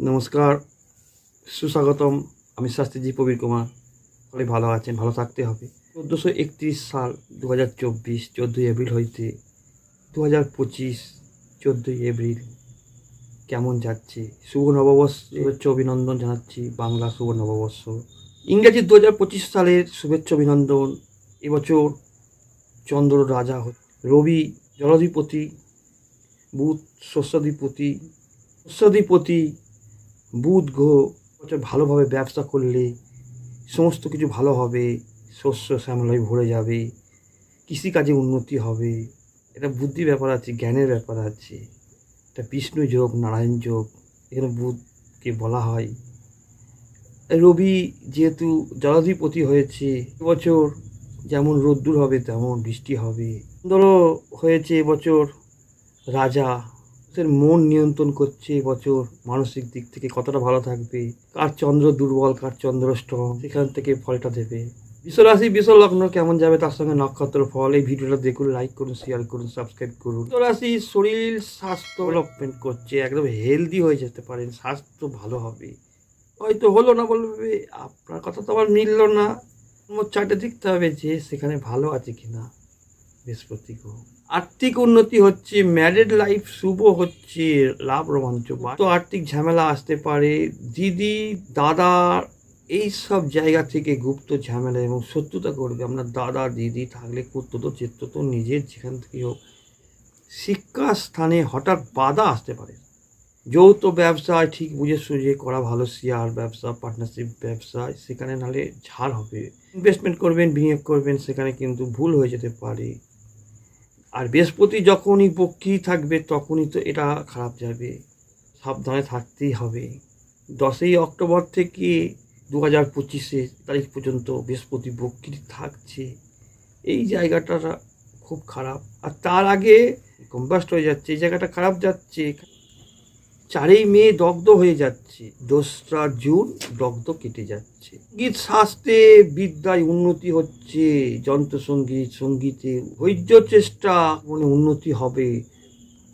নমস্কার, সুস্বাগতম। আমি শাস্ত্রীজি প্রবীর কুমার। সকলে ভালো আছেন, ভালো থাকতে হবে। চোদ্দোশো একত্রিশ সাল দু হাজার চব্বিশ, চোদ্দোই এপ্রিল হইতে দু হাজার পঁচিশ, চোদ্দোই এপ্রিল কেমন যাচ্ছে? শুভ নববর্ষ। অভিনন্দন জানাচ্ছি বাংলা শুভ নববর্ষ। ইংরেজি দু হাজার পঁচিশ সালের শুভেচ্ছা, অভিনন্দন। এবছর চন্দ্র রাজা রবি জলাধিপতি, বুধ শস্যাধিপতি শস্যাধিপতি বুধ, গ্রহ বছর ভালোভাবে ব্যবসা করলে সমস্ত কিছু ভালো হবে, শস্য শ্যামলায় ভরে যাবে, কৃষিকাজে উন্নতি হবে। এটা বুদ্ধি ব্যাপার আছে, জ্ঞানের ব্যাপার আছে। এটা বিষ্ণু যোগ, নারায়ণ যোগ, এখানে বুধকে বলা হয়। রবি যেহেতু জলাধিপতি হয়েছে, এবছর যেমন রোদ্দুর হবে, তেমন বৃষ্টি হবে। ধরো হয়েছে এবছর রাজা মানুষের মন নিয়ন্ত্রণ করছে এবছর মানসিক দিক থেকে কতটা ভালো থাকবে, কার চন্দ্র দুর্বল, কার চন্দ্র স্ট্রং সেখান থেকে ফলটা দেবে। বিশ্বরাশি বিশ্ব লগ্ন কেমন যাবে তার সঙ্গে নক্ষত্র ফল, এই ভিডিওটা দেখুন লাইক করুন শেয়ার করুন সাবস্ক্রাইব করুন। বিশ্বরাশি, শরীর, স্বাস্থ্য ডেভেলপমেন্ট করছে, একদম হেলদি হয়ে যেতে পারেন স্বাস্থ্য ভালো হবে। হয়তো হলো না বলবে, আপনার কথা তো আবার মিলল না। চারটে দেখতে হবে যে সেখানে ভালো আছে কিনা। বৃহস্পতি গ্রহ আর্থিক উন্নতি হচ্ছে ম্যারিড লাইফ শুভ হচ্ছে, লাভ রোমাঞ্চ তো আর্থিক ঝামেলা আসতে পারে, দিদি, দাদা, এই সব জায়গা থেকে গুপ্ত ঝামেলা এবং শত্রুতা করবে। আপনার দাদা, দিদি থাকলে কুত্তো তো চিত্ত তো নিজের যেখান থেকে হোক। শিক্ষা স্থানে হঠাৎ বাধা আসতে পারে। যৌথ ব্যবসায় ঠিক বুঝে সুঝে করা ভালো শেয়ার ব্যবসা পার্টনারশিপ ব্যবসায়, সেখানে নাহলে ছাড় হবে। ইনভেস্টমেন্ট করবেন, বিনিয়োগ করবেন, সেখানে কিন্তু ভুল হয়ে যেতে পারে। আর বৃহস্পতি যখনই পক্ষী থাকবে, তখনই তো এটা খারাপ যাবে। সাবধানে থাকতেই হবে। দশই অক্টোবর থেকে দু হাজার পঁচিশে তারিখ পর্যন্ত বৃহস্পতি বক্রি থাকছে। এই জায়গাটা খুব খারাপ। আর তার আগে কম্বাস্ট হয়ে যাচ্ছে, এই জায়গাটা খারাপ যাচ্ছে। চারই মে দগ্ধ হয়ে যাচ্ছে। দোসরা জুন দগ্ধ কেটে যাচ্ছে। গীত শাস্ত্রে বিদ্যায় উন্নতি হচ্ছে। যন্ত্রসঙ্গীত সঙ্গীতে ধৈর্য চেষ্টা মনে উন্নতি হবে।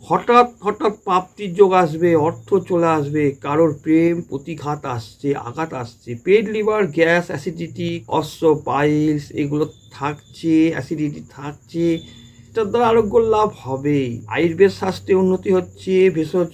হঠাৎ হঠাৎ প্রাপ্তির যোগ আসবে, অর্থ চলে আসবে, কারোর প্রেম প্রতিঘাত আসছে, আঘাত আসছে। পেট, লিভার, গ্যাস, অ্যাসিডিটি অশ্ব পাইলস, এগুলো থাকছে, অ্যাসিডিটি থাকছে। এটার দ্বারা আরোগ্য লাভ হবে। আয়ুর্বেদ শাস্ত্রে উন্নতি হচ্ছে। ভেষজ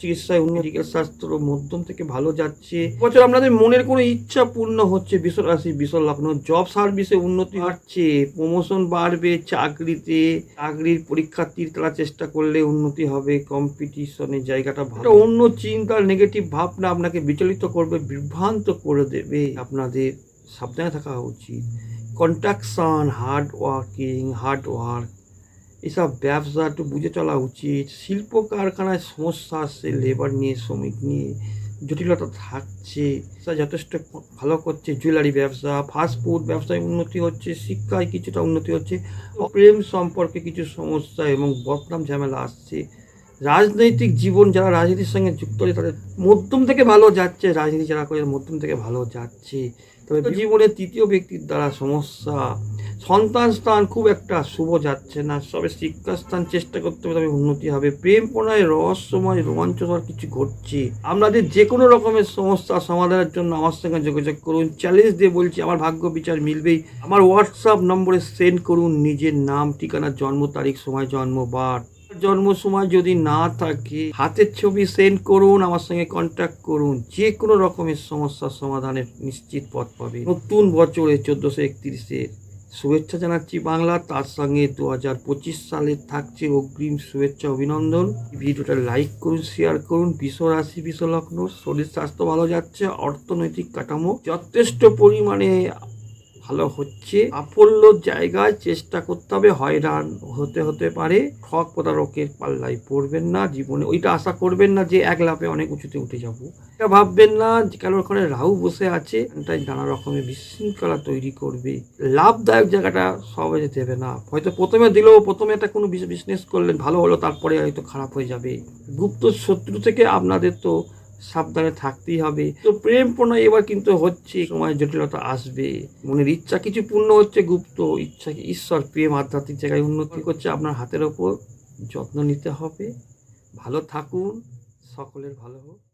চিকিৎসায় মেডিকেল শাস্ত্র মধ্যম থেকে ভালো যাচ্ছে। বছর আপনাদের মনের কোনো ইচ্ছা পূর্ণ হচ্ছে বিষ রাশি বিষ লগ্ন জব সার্ভিসে উন্নতি হচ্ছে প্রমোশন বাড়বে চাকরিতে, চাকরির পরীক্ষার্থীর তারা চেষ্টা করলে উন্নতি হবে কম্পিটিশনের জায়গাটা ভালো। অন্য চিন্তা নেগেটিভ ভাবনা আপনাকে বিচলিত করবে, বিভ্রান্ত করে দেবে। আপনাদের সাবধানে থাকা উচিত। Construction hard working hard work এসব ব্যবসা একটু বুঝে চলা উচিত। শিল্প কারখানায় সমস্যা আসছে লেবার নিয়ে শ্রমিক নিয়ে জটিলতা থাকছে যথেষ্ট ভালো করছে জুয়েলারি ব্যবসা ফাস্ট ফুড ব্যবসায় উন্নতি হচ্ছে শিক্ষায় কিছুটা উন্নতি হচ্ছে প্রেম সম্পর্কে কিছু সমস্যা এবং বদনাম ঝামেলা আসছে। রাজনৈতিক জীবন যারা রাজনীতির সঙ্গে যুক্ত আছে তাদের মধ্যম থেকে ভালো যাচ্ছে রাজনীতি যারা করে মধ্যম থেকে ভালো যাচ্ছে। তবে জীবনের তৃতীয় ব্যক্তির দ্বারা সমস্যা। সন্তান স্থান খুব একটা শুভ যাচ্ছে না। সবে শিক্ষাস্থান চেষ্টা করতে হবে, তবে উন্নতি হবে। প্রেম প্রণয়, রহস্যময়, রোমাঞ্চকর কিছু ঘটছে। আপনাদের যে কোনো রকমের সমস্যা সমাধানের জন্য আমার সঙ্গে যোগাযোগ করুন। চ্যালেঞ্জ দিয়ে বলছি, আমার ভাগ্য বিচার মিলবেই। আমার হোয়াটসঅ্যাপ নম্বরে সেন্ড করুন নিজের নাম, ঠিকানা, জন্ম তারিখ, সময়, জন্ম বার। জন্ম, সময় যদি না থাকে, হাতের ছবি সেন্ড করুন, আমার সঙ্গে কন্ট্যাক্ট করুন। যে কোনো রকমের সমস্যার সমাধানের নিশ্চিত পথ পাবে নতুন বছরে চোদ্দশো একত্রিশের। শুভেচ্ছা জানাচ্ছি বাংলা। তার সঙ্গে দু হাজার পঁচিশ সালে থাকছে অগ্রিম শুভেচ্ছা অভিনন্দন। ভিডিওটা লাইক করুন শেয়ার করুন। বিশ্ব রাশি বিষ লগ্ন, শরীর স্বাস্থ্য ভালো যাচ্ছে, অর্থনৈতিক কাঠামো যথেষ্ট পরিমাণে ভালো হচ্ছে। সাফল্য জায়গায় চেষ্টা করতে হবে, হয়রান হতে হতে পারে। ঠক প্রতারকের পাল্লায় পড়বেন না জীবনে। ওইটা আশা করবেন না যে এক লাফে অনেক উঁচুতে উঠে যাব। এটা ভাববেন না কেন ওখানে রাহু বসে আছে। তাই নানা রকমের বিশৃঙ্খলা তৈরি করবে। লাভদায়ক জায়গাটা সবাই দেবে না। হয়তো প্রথমে দিলেও প্রথমে একটা কোনো বিজনেস করলেন, ভালো হলো, তারপরে হয়তো খারাপ হয়ে যাবে। গুপ্ত শত্রু থেকে আপনাদের তো সাবধানে থাকতেই হবে। তো প্রেম প্রণয় এবার কিন্তু হচ্ছে সময় জটিলতা আসবে। মনের ইচ্ছা কিছু পূর্ণ হচ্ছে, গুপ্ত ইচ্ছা ঈশ্বর প্রেম আধ্যাত্মিক জায়গায় উন্নতি করছে, আপনার হাতের ওপর যত্ন নিতে হবে। ভালো থাকুন, সকলের ভালো হোক।